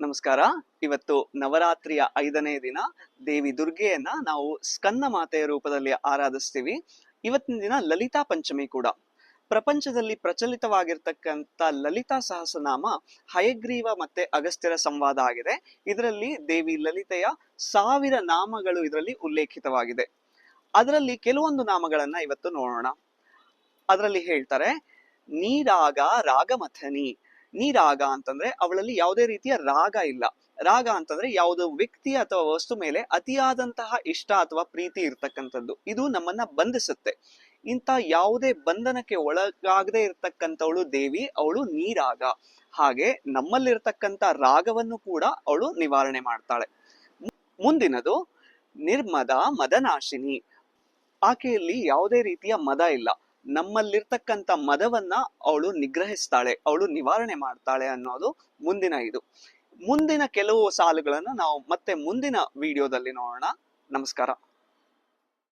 ನಮಸ್ಕಾರ. ಇವತ್ತು ನವರಾತ್ರಿಯ ಐದನೇ ದಿನ ದೇವಿ ದುರ್ಗೆಯನ್ನ ನಾವು ಸ್ಕಂದ ಮಾತೆಯ ರೂಪದಲ್ಲಿ ಆರಾಧಿಸ್ತೀವಿ. ಇವತ್ತಿನ ದಿನ ಲಲಿತಾ ಪಂಚಮಿ ಕೂಡ. ಪ್ರಪಂಚದಲ್ಲಿ ಪ್ರಚಲಿತವಾಗಿರ್ತಕ್ಕಂಥ ಲಲಿತಾ ಸಹಸ್ರನಾಮ ಹಯಗ್ರೀವ ಮತ್ತೆ ಅಗಸ್ತ್ಯರ ಸಂವಾದ ಆಗಿದೆ. ಇದರಲ್ಲಿ ದೇವಿ ಲಲಿತೆಯ ಸಾವಿರ ನಾಮಗಳು ಇದರಲ್ಲಿ ಉಲ್ಲೇಖಿತವಾಗಿದೆ. ಅದರಲ್ಲಿ ಕೆಲವೊಂದು ನಾಮಗಳನ್ನ ಇವತ್ತು ನೋಡೋಣ. ಅದರಲ್ಲಿ ಹೇಳ್ತಾರೆ, ನೀರಾಗ ರಾಗಮಥನಿ ನೀರಾಗ ಅಂತಂದ್ರೆ ಅವಳಲ್ಲಿ ಯಾವುದೇ ರೀತಿಯ ರಾಗ ಇಲ್ಲ. ರಾಗ ಅಂತಂದ್ರೆ ಯಾವುದೋ ವ್ಯಕ್ತಿ ಅಥವಾ ವಸ್ತು ಮೇಲೆ ಅತಿಯಾದಂತಹ ಇಷ್ಟ ಅಥವಾ ಪ್ರೀತಿ ಇರ್ತಕ್ಕಂಥದ್ದು. ಇದು ನಮ್ಮನ್ನ ಬಂಧಿಸುತ್ತೆ. ಇಂಥ ಯಾವುದೇ ಬಂಧನಕ್ಕೆ ಒಳಗಾಗದೇ ಇರ್ತಕ್ಕಂಥವಳು ದೇವಿ, ಅವಳು ನೀರಾಗ ಹಾಗೆ ನಮ್ಮಲ್ಲಿರ್ತಕ್ಕಂಥ ರಾಗವನ್ನು ಕೂಡ ಅವಳು ನಿವಾರಣೆ ಮಾಡ್ತಾಳೆ. ಮುಂದಿನದು ನಿರ್ಮದ ಮದನಾಶಿನಿ. ಆಕೆಯಲ್ಲಿ ಯಾವುದೇ ರೀತಿಯ ಮದ ಇಲ್ಲ. ನಮ್ಮಲ್ಲಿರ್ತಕ್ಕಂಥ ಮದವನ್ನ ಅವಳು ನಿಗ್ರಹಿಸ್ತಾಳೆ, ಅವಳು ನಿವಾರಣೆ ಮಾಡ್ತಾಳೆ ಅನ್ನೋದು ಮುಂದಿನ ಇದು. ಮುಂದಿನ ಕೆಲವು ಸಾಲುಗಳನ್ನು ನಾವು ಮತ್ತೆ ಮುಂದಿನ ವಿಡಿಯೋದಲ್ಲಿ ನೋಡೋಣ. ನಮಸ್ಕಾರ.